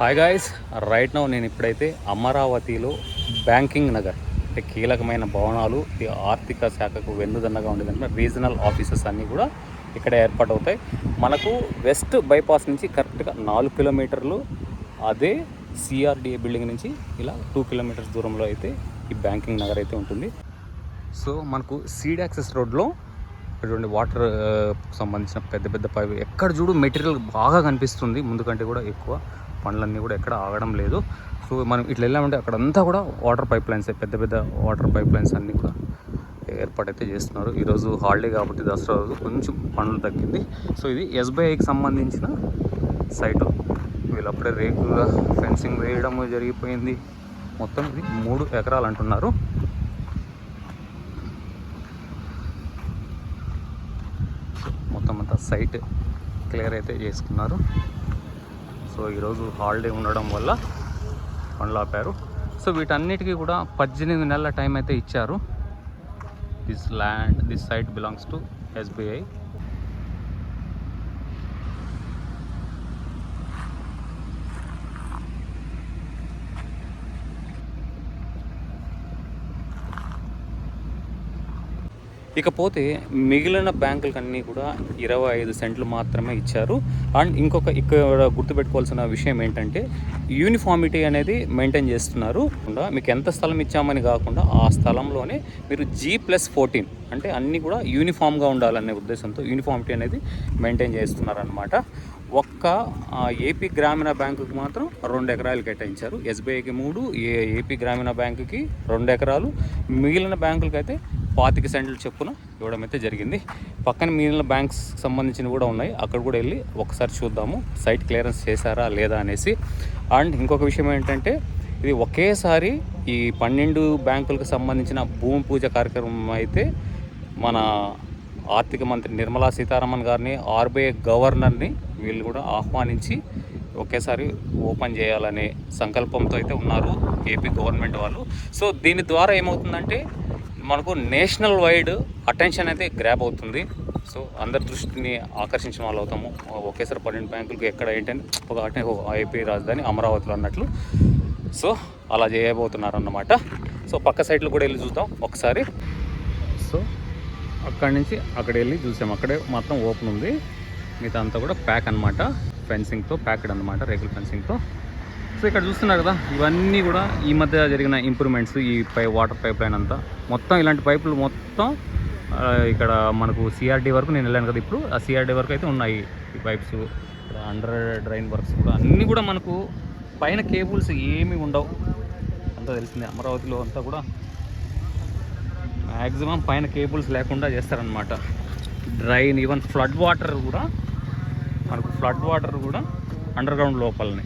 Hi guys right now నేను ఇప్పుడైతే అమరావతిలో బ్యాంకింగ్ నగర్ అంటే కీలకమైన భవనాలు ఈ ఆర్థిక శాఖకు వెన్నుదన్నగా ఉండేదంటే రీజనల్ ఆఫీసెస్ అన్నీ కూడా ఇక్కడ ఏర్పాటవుతాయి. మనకు వెస్ట్ బైపాస్ నుంచి కరెక్ట్గా నాలుగు కిలోమీటర్లు అదే సిఆర్డిఏ బిల్డింగ్ నుంచి ఇలా టూ కిలోమీటర్స్ దూరంలో అయితే ఈ బ్యాంకింగ్ నగర్ అయితే ఉంటుంది. సో మనకు సీడ్ యాక్సెస్ రోడ్లో ఇటువంటి వాటర్ సంబంధించిన పెద్ద పెద్ద పైపు ఎక్కడ చూడు మెటీరియల్ బాగా కనిపిస్తుంది ముందుకంటే కూడా ఎక్కువ. పనులన్నీ కూడా ఎక్కడ ఆగడం లేదు. సో మనం ఇట్లా వెళ్ళామంటే అక్కడంతా కూడా వాటర్ పైప్ లైన్స్ పెద్ద పెద్ద వాటర్ పైప్ లైన్స్ అన్నీ కూడా ఏర్పాటైతే చేస్తున్నారు. ఈరోజు హాలిడే కాబట్టి దసరా రోజు కొంచెం పనులు తగ్గింది. సో ఇది ఎస్బీఐకి సంబంధించిన సైటు. వీళ్ళు అప్పుడే రేకుగా ఫెన్సింగ్ వేయడం జరిగిపోయింది. మొత్తం ఇది మూడు ఎకరాలు అంటున్నారు. మొత్తం అంతా సైట్ క్లియర్ అయితే చేసుకున్నారు. సో ఈరోజు హాలిడే ఉండడం వల్ల పనులు ఆపారు సో వీటన్నిటికీ కూడా పద్దెనిమిది నెలల టైం అయితే ఇచ్చారు. This land this site belongs to SBI ఇకపోతే మిగిలిన బ్యాంకులకన్నీ కూడా ఇరవై ఐదు సెంట్లు మాత్రమే ఇచ్చారు. అండ్ ఇంకొక ఇక్కడ గుర్తుపెట్టుకోవాల్సిన విషయం ఏంటంటే యూనిఫామిటీ అనేది మెయింటైన్ చేస్తున్నారు. కాకుండా మీకు ఎంత స్థలం ఇచ్చామని కాకుండా ఆ స్థలంలోనే మీరు జీ ప్లస్ ఫోర్టీన్ అంటే అన్నీ కూడా యూనిఫామ్గా ఉండాలనే ఉద్దేశంతో యూనిఫామిటీ అనేది మెయింటైన్ చేస్తున్నారనమాట ఒక్క ఏపీ గ్రామీణ బ్యాంకుకి మాత్రం రెండు ఎకరాలు కేటాయించారు. ఎస్బీఐకి మూడు ఏ ఏపీ గ్రామీణ బ్యాంకుకి రెండు ఎకరాలు. మిగిలిన బ్యాంకులకి అయితే పాతిక సెంట్లు చొప్పున ఇవ్వడం అయితే జరిగింది. పక్కన మిగిలిన బ్యాంక్స్ సంబంధించినవి కూడా ఉన్నాయి. అక్కడ కూడా వెళ్ళి ఒకసారి చూద్దాము. సైట్ క్లియరెన్స్ చేశారా లేదా అనేసి. అండ్ ఇంకొక విషయం ఏంటంటే ఇది ఒకేసారి ఈ పన్నెండు బ్యాంకులకు సంబంధించిన భూమి పూజ కార్యక్రమం అయితే మన ఆర్థిక మంత్రి నిర్మలా సీతారామన్ గారిని ఆర్బీఐ గవర్నర్ని వీళ్ళు కూడా ఆహ్వానించి ఒకేసారి ఓపెన్ చేయాలనే సంకల్పంతో అయితే ఉన్నారు ఏపీ గవర్నమెంట్ వాళ్ళు. సో దీని ద్వారా ఏమవుతుందంటే మనకు నేషనల్ వైడ్ అటెన్షన్ అయితే గ్రాప్ అవుతుంది. సో అందరి దృష్టిని ఆకర్షించిన వాళ్ళు అవుతాము. ఒకేసారి పన్నెండు బ్యాంకులకు ఎక్కడ ఏంటని ఒక ఏపీ రాజధాని అమరావతిలో అన్నట్లు. సో అలా చేయబోతున్నారు అన్నమాట సో పక్క సైడ్లో కూడా వెళ్ళి చూద్దాం ఒకసారి. సో అక్కడి నుంచి అక్కడ వెళ్ళి చూసాం అక్కడే మాత్రం ఓపెన్ ఉంది. మిగతా అంతా కూడా ప్యాక్ అనమాట ఫెన్సింగ్తో ప్యాక్డ్ అనమాట రేకుల ఫెన్సింగ్తో. సో ఇక్కడ చూస్తున్నారు కదా ఇవన్నీ కూడా ఈ మధ్య జరిగిన ఇంప్రూవ్మెంట్స్ ఈ పై వాటర్ పైప్ లైన్ అంతా. మొత్తం ఇలాంటి పైపులు మొత్తం ఇక్కడ మనకు సిఆర్డీ వరకు నేను వెళ్ళాను కదా ఇప్పుడు. ఆ సిఆర్డీ వరకు అయితే ఉన్నాయి ఈ పైప్స్ అండర్ డ్రైన్ వర్క్స్ కూడా. అన్నీ కూడా మనకు పైన కేబుల్స్ ఏమీ ఉండవు. అంతా తెలిసిందే. అమరావతిలో అంతా కూడా మ్యాక్సిమం పైన కేబుల్స్ లేకుండా చేస్తారనమాట డ్రైన్ ఈవెన్ ఫ్లడ్ వాటర్ కూడా మనకు ఫ్లడ్ వాటర్ కూడా అండర్ గ్రౌండ్ లోపలనే.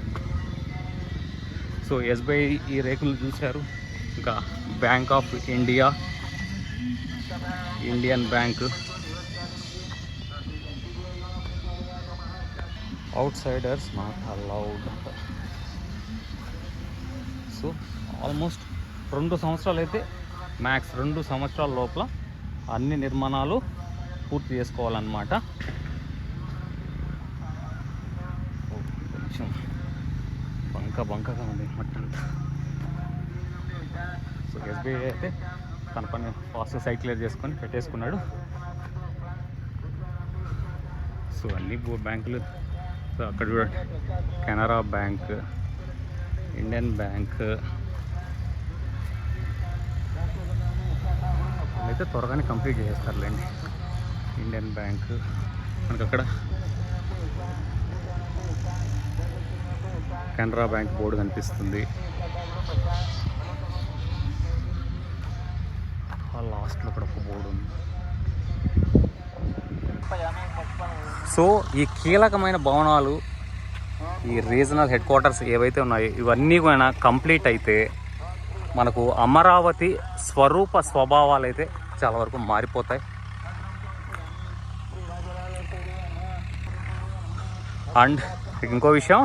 సో ఎస్బీఐ ఈ రేకులు చూశారు. ఇంకా bank of India Indian bank outsiders not allowed so almost రెండు సంవత్సరాలు అయితే మ్యాక్స్ రెండు సంవత్సరాల లోపల అన్ని నిర్మాణాలు పూర్తి చేసుకోవాలన్నమాట ఓ, కొంచెం బంక బంకగా ఉంది మట్టంతా సో ఎస్బీఐ అయితే తన పని ఫాస్ట్ సైట్ క్లియర్ చేసుకొని పెట్టేసుకున్నాడు. సో అన్ని బ్యాంకులు సో అక్కడ చూడండి కెనరా బ్యాంక్ ఇండియన్ బ్యాంక్ అయితే త్వరగానే కంప్లీట్ చేసేస్తారులేండి. ఇండియన్ బ్యాంక్ మనకి అక్కడ కెనరా బ్యాంక్ బోర్డు కనిపిస్తుంది. లాస్ట్లో కూడా ఒక బోర్డు ఉంది. సో ఈ కీలకమైన భవనాలు ఈ రీజనల్ హెడ్ క్వార్టర్స్ ఏవైతే ఉన్నాయో ఇవన్నీ కూడా కంప్లీట్ అయితే మనకు అమరావతి స్వరూప స్వభావాలు అయితే చాలా వరకు మారిపోతాయి. అండ్ ఇంకో విషయం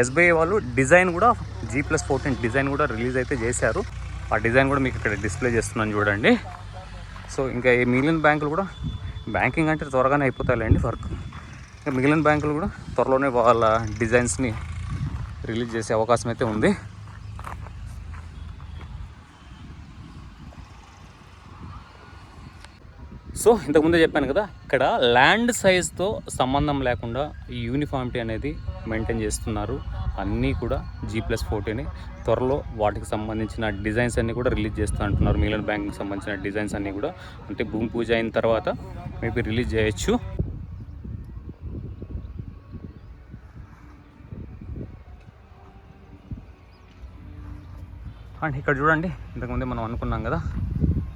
ఎస్బీఐ వాళ్ళు డిజైన్ కూడా జీ ప్లస్ ఫోర్టీన్ డిజైన్ కూడా రిలీజ్ అయితే చేశారు. ఆ డిజైన్ కూడా మీకు ఇక్కడ డిస్ప్లే చేస్తున్నాను చూడండి. సో ఇంకా ఈ మిగిలిన బ్యాంకులు కూడా బ్యాంకింగ్ అంటే త్వరగానే అయిపోతాయిలేండి వర్క్. ఇంకా మిగిలిన బ్యాంకులు కూడా త్వరలోనే వాళ్ళ డిజైన్స్ని రిలీజ్ చేసే అవకాశం అయితే ఉంది. సో ఇంతకుముందే చెప్పాను కదా ఇక్కడ ల్యాండ్ సైజ్తో సంబంధం లేకుండా ఈ యూనిఫామిటీ అనేది మెయింటైన్ చేస్తున్నారు. అన్నీ కూడా జీ ప్లస్ ఫోర్టీని త్వరలో వాటికి సంబంధించిన డిజైన్స్ అన్నీ కూడా రిలీజ్ చేస్తూ అంటున్నారు. మిగిలిన బ్యాంక్కి సంబంధించిన డిజైన్స్ అన్నీ కూడా. అంటే భూమి పూజ అయిన తర్వాత మేబీ రిలీజ్ చేయొచ్చు. అండ్ ఇక్కడ చూడండి ఇంతకుముందే మనం అనుకున్నాం కదా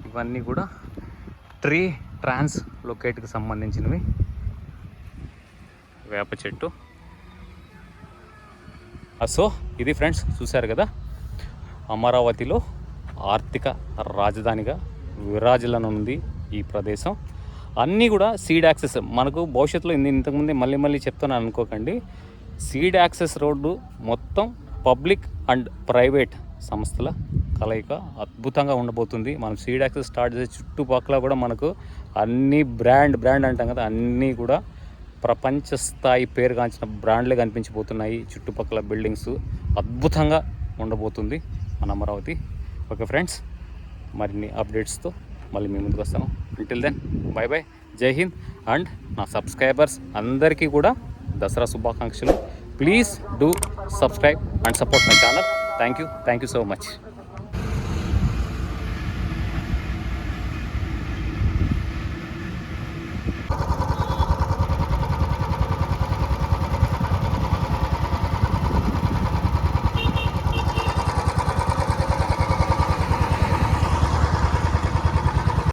ఇవన్నీ కూడా ట్రీ ట్రాన్స్ లొకేట్కి సంబంధించినవి. వేప చెట్టు. Uh, సో ఇది ఫ్రెండ్స్ చూశారు కదా? అమరావతిలో ఆర్థిక రాజధానిగా విరాజులనుంది ఈ ప్రదేశం. అన్నీ కూడా సీడ్ యాక్సెస్ మనకు భవిష్యత్తులో ఇంది ఇంతకుముందే మళ్ళీ మళ్ళీ చెప్తున్నాను అనుకోకండి. సీడ్ యాక్సెస్ రోడ్డు మొత్తం పబ్లిక్ అండ్ ప్రైవేట్ సంస్థల కలయిక అద్భుతంగా ఉండబోతుంది. మనం సీడ్ యాక్సెస్ స్టార్ట్ చేసే చుట్టుపక్కల కూడా మనకు అన్ని బ్రాండ్ బ్రాండ్ అంటాం కదా అన్నీ కూడా ప్రపంచ స్థాయి పేరుగాంచిన బ్రాండ్లే కనిపించబోతున్నాయి. చుట్టుపక్కల బిల్డింగ్స్ అద్భుతంగా ఉండబోతుంది మన అమరావతి. ఓకే ఫ్రెండ్స్ మరిన్ని అప్డేట్స్తో మళ్ళీ మీ ముందుకు వస్తాను. ఇంటిల్ దెన్ బాయ్ బాయ్ జై హింద్. అండ్ నా సబ్స్క్రైబర్స్ అందరికీ కూడా దసరా శుభాకాంక్షలు. Please do subscribe and support my channel thank you thank you so much